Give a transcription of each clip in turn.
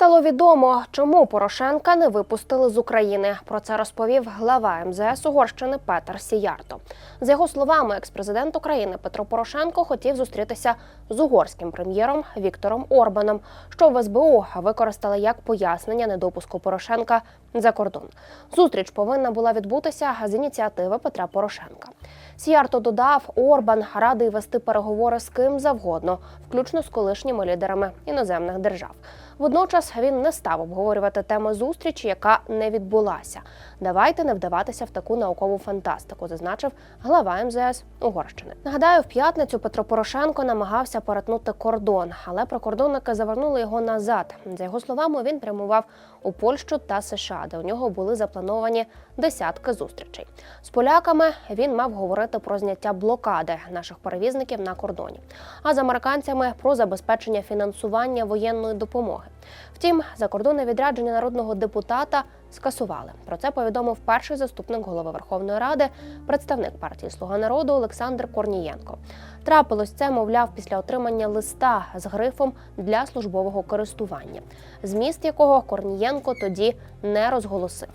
Стало відомо, чому Порошенка не випустили з України. Про це розповів глава МЗС Угорщини Петер Сіярто. За його словами, експрезидент України Петро Порошенко хотів зустрітися з угорським прем'єром Віктором Орбаном, що в СБУ використали як пояснення недопуску Порошенка за кордон. Зустріч повинна була відбутися з ініціативи Петра Порошенка. Сіярто додав, Орбан радий вести переговори з ким завгодно, включно з колишніми лідерами іноземних держав. Водночас він не став обговорювати тему зустрічі, яка не відбулася. Давайте не вдаватися в таку наукову фантастику, зазначив глава МЗС Угорщини. Нагадаю, в п'ятницю Петро Порошенко намагався перетнути кордон, але прикордонники завернули його назад. За його словами, він прямував у Польщу та США, де у нього були заплановані десятки зустрічей. З поляками він мав говорити про зняття блокади наших перевізників на кордоні, а з американцями про забезпечення фінансування воєнної допомоги. Втім, закордонне відрядження народного депутата скасували. Про це повідомив перший заступник голови Верховної Ради, представник партії Слуга народу Олександр Корнієнко. Трапилось це, мовляв, після отримання листа з грифом для службового користування, зміст якого Корнієнко тоді не розголосив.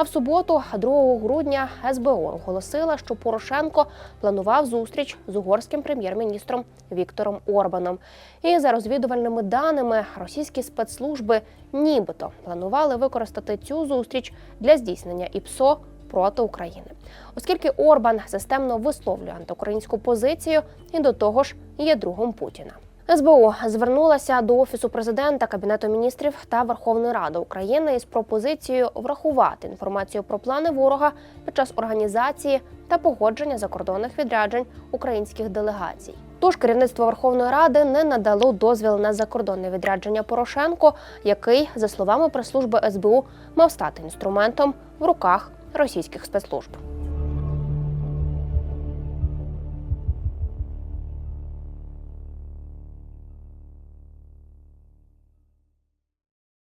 А в суботу, 2 грудня, СБО оголосила, що Порошенко планував зустріч з угорським прем'єр-міністром Віктором Орбаном. І за розвідувальними даними, російські спецслужби нібито планували використати цю зустріч для здійснення ІПСО проти України, оскільки Орбан системно висловлює антиукраїнську позицію і до того ж є другом Путіна. СБУ звернулася до офісу президента, кабінету міністрів та Верховної Ради України із пропозицією врахувати інформацію про плани ворога під час організації та погодження закордонних відряджень українських делегацій. Тож керівництво Верховної Ради не надало дозвіл на закордонне відрядження Порошенко, який, за словами прес-служби СБУ, мав стати інструментом в руках російських спецслужб.